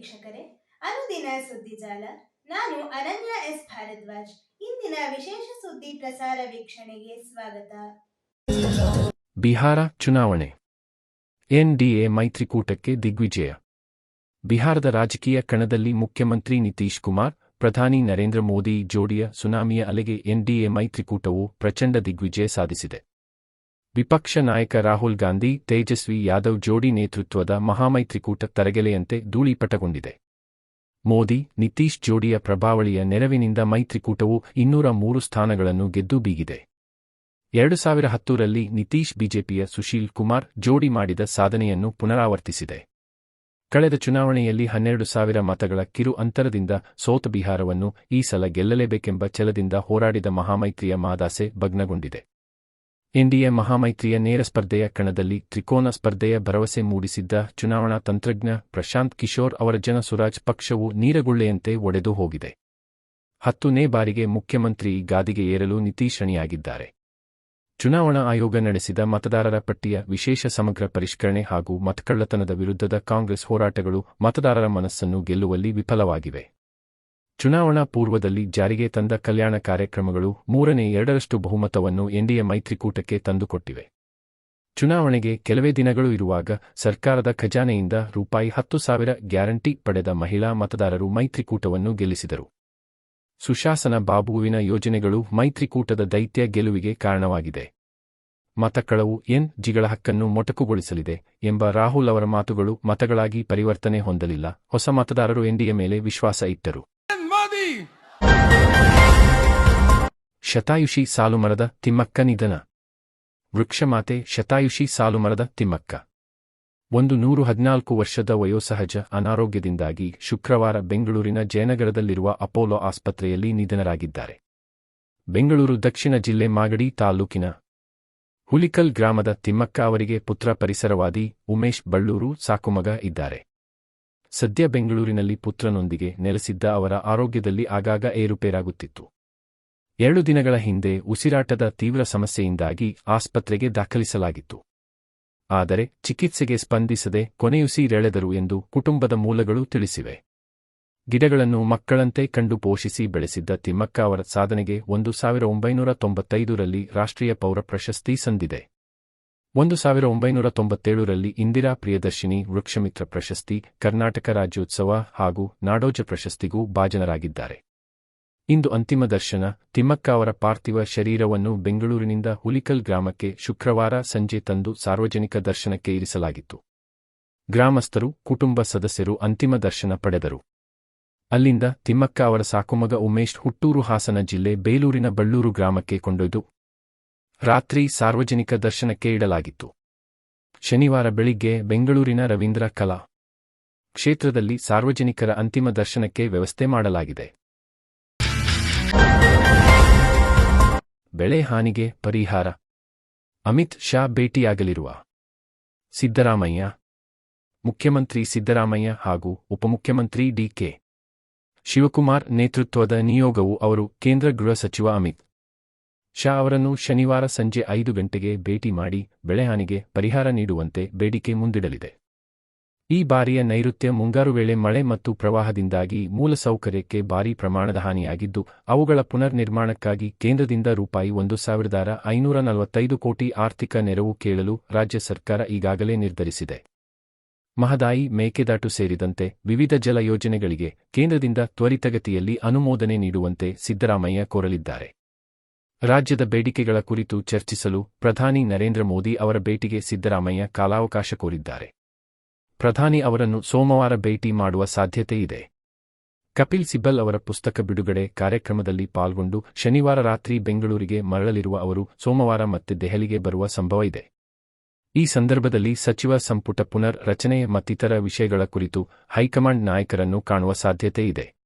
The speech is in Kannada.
ವೀಕ್ಷಕರೇ, ಅನುದಿನ ಸುದ್ದಿಜಾಲ ನಾನು ಅನನ್ಯ ಎಸ್. ಭಾರದ್ವಾಜ್. ಇಂದಿನ ವಿಶೇಷ ಸುದ್ದಿ ಪ್ರಸಾರ ವೀಕ್ಷಣೆಗೆ ಸ್ವಾಗತ. ಬಿಹಾರ ಚುನಾವಣೆ. ಎನ್ಡಿಎ ಮೈತ್ರಿಕೂಟಕ್ಕೆ ದಿಗ್ವಿಜಯ. ಬಿಹಾರದ ರಾಜಕೀಯ ಕಣದಲ್ಲಿ ಮುಖ್ಯಮಂತ್ರಿ ನಿತೀಶ್ ಕುಮಾರ್, ಪ್ರಧಾನಿ ನರೇಂದ್ರ ಮೋದಿ ಜೋಡಿಯ ಸುನಾಮಿಯ ಅಲೆಗೆ ಎನ್ಡಿಎ ಮೈತ್ರಿಕೂಟವು ಪ್ರಚಂಡ ದಿಗ್ವಿಜಯ ಸಾಧಿಸಿದೆ. ವಿಪಕ್ಷ ನಾಯಕ ರಾಹುಲ್ ಗಾಂಧಿ, ತೇಜಸ್ವಿ ಯಾದವ್ ಜೋಡಿ ನೇತೃತ್ವದ ಮಹಾಮೈತ್ರಿಕೂಟ ತರಗೆಲೆಯಂತೆ ಧೂಳಿಪಟಗೊಂಡಿದೆ. ಮೋದಿ, ನಿತೀಶ್ ಜೋಡಿಯ ಪ್ರಭಾವಳಿಯ ನೆರವಿನಿಂದ ಮೈತ್ರಿಕೂಟವು ಇನ್ನೂರ ಮೂರು ಸ್ಥಾನಗಳನ್ನು ಗೆದ್ದು ಬೀಗಿದೆ. ಎರಡು ಸಾವಿರ ಹತ್ತರಲ್ಲಿ ನಿತೀಶ್ ಬಿಜೆಪಿಯ ಸುಶೀಲ್ ಕುಮಾರ್ ಜೋಡಿ ಮಾಡಿದ ಸಾಧನೆಯನ್ನು ಪುನರಾವರ್ತಿಸಿದೆ. ಕಳೆದ ಚುನಾವಣೆಯಲ್ಲಿ ಹನ್ನೆರಡು ಸಾವಿರ ಮತಗಳ ಕಿರು ಅಂತರದಿಂದ ಸೋತ ಬಿಹಾರವನ್ನು ಈ ಸಲ ಗೆಲ್ಲಲೇಬೇಕೆಂಬ ಛಲದಿಂದ ಹೋರಾಡಿದ ಮಹಾಮೈತ್ರಿಯ ಮಾದಾಸೆ ಭಗ್ನಗೊಂಡಿದೆ. ಎನ್ಡಿಎ ಮಹಾಮೈತ್ರಿಯ ನೇರ ಸ್ಪರ್ಧೆಯ ಕಣದಲ್ಲಿ ತ್ರಿಕೋನ ಸ್ಪರ್ಧೆಯ ಭರವಸೆ ಮೂಡಿಸಿದ್ದ ಚುನಾವಣಾ ತಂತ್ರಜ್ಞ ಪ್ರಶಾಂತ್ ಕಿಶೋರ್ ಅವರ ಜನ ಸುರಾಜ್ ಪಕ್ಷವು ನೀರಗುಳ್ಳೆಯಂತೆ ಒಡೆದು ಹೋಗಿದೆ. ಹತ್ತನೇ ಬಾರಿಗೆ ಮುಖ್ಯಮಂತ್ರಿ ಗಾದಿಗೆ ಏರಲು ನಿತೀಶ್ ಅಣಿಯಾಗಿದ್ದಾರೆ ಚುನಾವಣಾ ಆಯೋಗ ನಡೆಸಿದ ಮತದಾರರ ಪಟ್ಟಿಯ ವಿಶೇಷ ಸಮಗ್ರ ಪರಿಷ್ಕರಣೆ ಹಾಗೂ ಮತಕಳ್ಳತನದ ವಿರುದ್ಧದ ಕಾಂಗ್ರೆಸ್ ಹೋರಾಟಗಳು ಮತದಾರರ ಮನಸ್ಸನ್ನು ಗೆಲ್ಲುವಲ್ಲಿ ವಿಫಲವಾಗಿವೆ. ಚುನಾವಣಾ ಪೂರ್ವದಲ್ಲಿ ಜಾರಿಗೆ ತಂದ ಕಲ್ಯಾಣ ಕಾರ್ಯಕ್ರಮಗಳು ಮೂರನೇ ಎರಡರಷ್ಟು ಬಹುಮತವನ್ನು ಎನ್ಡಿಎ ಮೈತ್ರಿಕೂಟಕ್ಕೆ ತಂದುಕೊಟ್ಟಿವೆ. ಚುನಾವಣೆಗೆ ಕೆಲವೇ ದಿನಗಳು ಇರುವಾಗ ಸರ್ಕಾರದ ಖಜಾನೆಯಿಂದ ರೂಪಾಯಿ ಹತ್ತು ಸಾವಿರ ಗ್ಯಾರಂಟಿ ಪಡೆದ ಮಹಿಳಾ ಮತದಾರರು ಮೈತ್ರಿಕೂಟವನ್ನು ಗೆಲ್ಲಿಸಿದರು. ಸುಶಾಸನ ಬಾಬುವಿನ ಯೋಜನೆಗಳು ಮೈತ್ರಿಕೂಟದ ದೈತ್ಯ ಗೆಲುವಿಗೆ ಕಾರಣವಾಗಿದೆ. ಮತಕಳವು ಎನ್ ಜಿಗಳ ಹಕ್ಕನ್ನು ಮೊಟಕುಗೊಳಿಸಲಿದೆ ಎಂಬ ರಾಹುಲ್ ಅವರ ಮಾತುಗಳು ಮತಗಳಾಗಿ ಪರಿವರ್ತನೆ ಹೊಂದಲಿಲ್ಲ, ಹೊಸ ಮತದಾರರು ಎನ್ಡಿಎ ಮೇಲೆ ವಿಶ್ವಾಸ ಇಟ್ಟರು! ಶತಾಯುಷಿ ಸಾಲುಮರದ ತಿಮ್ಮಕ್ಕ ನಿಧನ ವೃಕ್ಷಮಾತೆ ಶತಾಯುಷಿ ಸಾಲುಮರದ ತಿಮ್ಮಕ್ಕ. ಒಂದು ನೂರು ಹದಿನಾಲ್ಕು ವರ್ಷದ ವಯೋಸಹಜ ಅನಾರೋಗ್ಯದಿಂದಾಗಿ ಶುಕ್ರವಾರ ಬೆಂಗಳೂರಿನ ಜಯನಗರದಲ್ಲಿರುವ ಅಪೋಲೋ ಆಸ್ಪತ್ರೆಯಲ್ಲಿ ನಿಧನರಾಗಿದ್ದಾರೆ. ಬೆಂಗಳೂರು ದಕ್ಷಿಣ ಜಿಲ್ಲೆ ಮಾಗಡಿ ತಾಲೂಕಿನ ಹುಲಿಕಲ್ ಗ್ರಾಮದ ತಿಮ್ಮಕ್ಕ ಅವರಿಗೆ ಪುತ್ರ ಪರಿಸರವಾದಿ ಉಮೇಶ್ ಬಳ್ಳೂರು ಸಾಕುಮಗ ಇದ್ದಾರೆ. ಸದ್ಯ ಬೆಂಗಳೂರಿನಲ್ಲಿ ಪುತ್ರನೊಂದಿಗೆ ನೆಲೆಸಿದ್ದ ಅವರ ಆರೋಗ್ಯದಲ್ಲಿ ಆಗಾಗ ಏರುಪೇರಾಗುತ್ತಿತ್ತು. ಎರಡು ದಿನಗಳ ಹಿಂದೆ ಉಸಿರಾಟದ ತೀವ್ರ ಸಮಸ್ಯೆಯಿಂದಾಗಿ ಆಸ್ಪತ್ರೆಗೆ ದಾಖಲಿಸಲಾಗಿತ್ತು. ಆದರೆ ಚಿಕಿತ್ಸೆಗೆ ಸ್ಪಂದಿಸದೆ ಕೊನೆಯುಸಿರೆಳೆದರು ಎಂದು ಕುಟುಂಬದ ಮೂಲಗಳು ತಿಳಿಸಿವೆ. ಗಿಡಗಳನ್ನು ಮಕ್ಕಳಂತೆ ಕಂಡು ಪೋಷಿಸಿ ಬೆಳೆಸಿದ್ದ ತಿಮ್ಮಕ್ಕ ಅವರ ಸಾಧನೆಗೆ ಒಂದು ಸಾವಿರ ಒಂಬೈನೂರ ತೊಂಬತ್ತೈದರಲ್ಲಿ ರಾಷ್ಟ್ರೀಯ ಪೌರ ಪ್ರಶಸ್ತಿ ಸಂದಿದೆ. ಒಂದು ಸಾವಿರ ಒಂಬೈನೂರ ತೊಂಬತ್ತೇಳರಲ್ಲಿ ಇಂದಿರಾ ಪ್ರಿಯದರ್ಶಿನಿ ವೃಕ್ಷಮಿತ್ರ ಪ್ರಶಸ್ತಿ, ಕರ್ನಾಟಕ ರಾಜ್ಯೋತ್ಸವ ಹಾಗೂ ನಾಡೋಜ ಪ್ರಶಸ್ತಿಗೂ ಭಾಜನರಾಗಿದ್ದಾರೆ. ಇಂದು ಅಂತಿಮ ದರ್ಶನ, ತಿಮ್ಮಕ್ಕ ಅವರ ಪಾರ್ಥಿವ ಶರೀರವನ್ನು ಬೆಂಗಳೂರಿನಿಂದ ಹುಲಿಕಲ್ ಗ್ರಾಮಕ್ಕೆ ಶುಕ್ರವಾರ ಸಂಜೆ ತಂದು ಸಾರ್ವಜನಿಕ ದರ್ಶನಕ್ಕೆ ಇರಿಸಲಾಗಿತ್ತು. ಗ್ರಾಮಸ್ಥರು, ಕುಟುಂಬ ಸದಸ್ಯರು ಅಂತಿಮ ದರ್ಶನ ಪಡೆದರು. ಅಲ್ಲಿಂದ ತಿಮ್ಮಕ್ಕ ಅವರ ಸಾಕುಮಗ ಉಮೇಶ್ ಹುಟ್ಟೂರು ಹಾಸನ ಜಿಲ್ಲೆ ಬೇಲೂರಿನ ಬಳ್ಳೂರು ಗ್ರಾಮಕ್ಕೆ ಕೊಂಡೊಯ್ದು ರಾತ್ರಿ ಸಾರ್ವಜನಿಕ ದರ್ಶನಕ್ಕೆ ಇಡಲಾಗಿತ್ತು. ಶನಿವಾರ ಬೆಳಿಗ್ಗೆ ಬೆಂಗಳೂರಿನ ರವೀಂದ್ರ ಕಲಾ ಕ್ಷೇತ್ರದಲ್ಲಿ ಸಾರ್ವಜನಿಕರ ಅಂತಿಮ ದರ್ಶನಕ್ಕೆ ವ್ಯವಸ್ಥೆ ಮಾಡಲಾಗಿದೆ. ಬೆಳೆ ಹಾನಿಗೆ ಪರಿಹಾರ. ಅಮಿತ್ ಶಾ ಭೇಟಿಯಾಗಲಿರುವ ಸಿದ್ದರಾಮಯ್ಯ, ಮುಖ್ಯಮಂತ್ರಿ ಸಿದ್ದರಾಮಯ್ಯ ಹಾಗೂ ಉಪಮುಖ್ಯಮಂತ್ರಿ ಡಿಕೆ ಶಿವಕುಮಾರ್ ನೇತೃತ್ವದ ನಿಯೋಗವು ಅವರು ಕೇಂದ್ರ ಗೃಹ ಸಚಿವ ಅಮಿತ್ ಶಾ ಅವರನ್ನು ಶನಿವಾರ ಸಂಜೆ ಐದು ಗಂಟೆಗೆ ಭೇಟಿ ಮಾಡಿ ಬೆಳೆಹಾನಿಗೆ ಪರಿಹಾರ ನೀಡುವಂತೆ ಬೇಡಿಕೆ ಮುಂದಿಡಲಿದೆ. ಈ ಬಾರಿಯ ನೈಋತ್ಯ ಮುಂಗಾರು ವೇಳೆ ಮಳೆ ಮತ್ತು ಪ್ರವಾಹದಿಂದಾಗಿ ಮೂಲಸೌಕರ್ಯಕ್ಕೆ ಭಾರೀ ಪ್ರಮಾಣದ ಹಾನಿಯಾಗಿದ್ದು, ಅವುಗಳ ಪುನರ್ ನಿರ್ಮಾಣಕ್ಕಾಗಿ ಕೇಂದ್ರದಿಂದ ರೂಪಾಯಿ ಒಂದು ಸಾವಿರದ ಐನೂರ ನಲವತ್ತೈದು ಕೋಟಿ ಆರ್ಥಿಕ ನೆರವು ಕೇಳಲು ರಾಜ್ಯ ಸರ್ಕಾರ ಈಗಾಗಲೇ ನಿರ್ಧರಿಸಿದೆ. ಮಹದಾಯಿ, ಮೇಕೆದಾಟು ಸೇರಿದಂತೆ ವಿವಿಧ ಜಲ ಯೋಜನೆಗಳಿಗೆ ಕೇಂದ್ರದಿಂದ ತ್ವರಿತಗತಿಯಲ್ಲಿ ಅನುಮೋದನೆ ನೀಡುವಂತೆ ಸಿದ್ದರಾಮಯ್ಯ ಕೋರಲಿದ್ದಾರೆ. ರಾಜ್ಯದ ಬೇಡಿಕೆಗಳ ಕುರಿತು ಚರ್ಚಿಸಲು ಪ್ರಧಾನಿ ನರೇಂದ್ರ ಮೋದಿ ಅವರ ಭೇಟಿಗೆ ಸಿದ್ದರಾಮಯ್ಯ ಕಾಲಾವಕಾಶ ಕೋರಿದ್ದಾರೆ. ಪ್ರಧಾನಿ ಅವರನ್ನು ಸೋಮವಾರ ಭೇಟಿ ಮಾಡುವ ಸಾಧ್ಯತೆ ಇದೆ. ಕಪಿಲ್ ಸಿಬ್ಬಲ್ ಅವರ ಪುಸ್ತಕ ಬಿಡುಗಡೆ ಕಾರ್ಯಕ್ರಮದಲ್ಲಿ ಪಾಲ್ಗೊಂಡು ಶನಿವಾರ ರಾತ್ರಿ ಬೆಂಗಳೂರಿಗೆ ಮರಳಲಿರುವ ಅವರು ಸೋಮವಾರ ಮತ್ತೆ ದೆಹಲಿಗೆ ಬರುವ ಸಂಭವ ಇದೆ. ಈ ಸಂದರ್ಭದಲ್ಲಿ ಸಚಿವ ಸಂಪುಟ ಪುನರ್ ರಚನೆ ಮತ್ತಿತರ ವಿಷಯಗಳ ಕುರಿತು ಹೈಕಮಾಂಡ್ ನಾಯಕರನ್ನು ಕಾಣುವ ಸಾಧ್ಯತೆ ಇದೆ.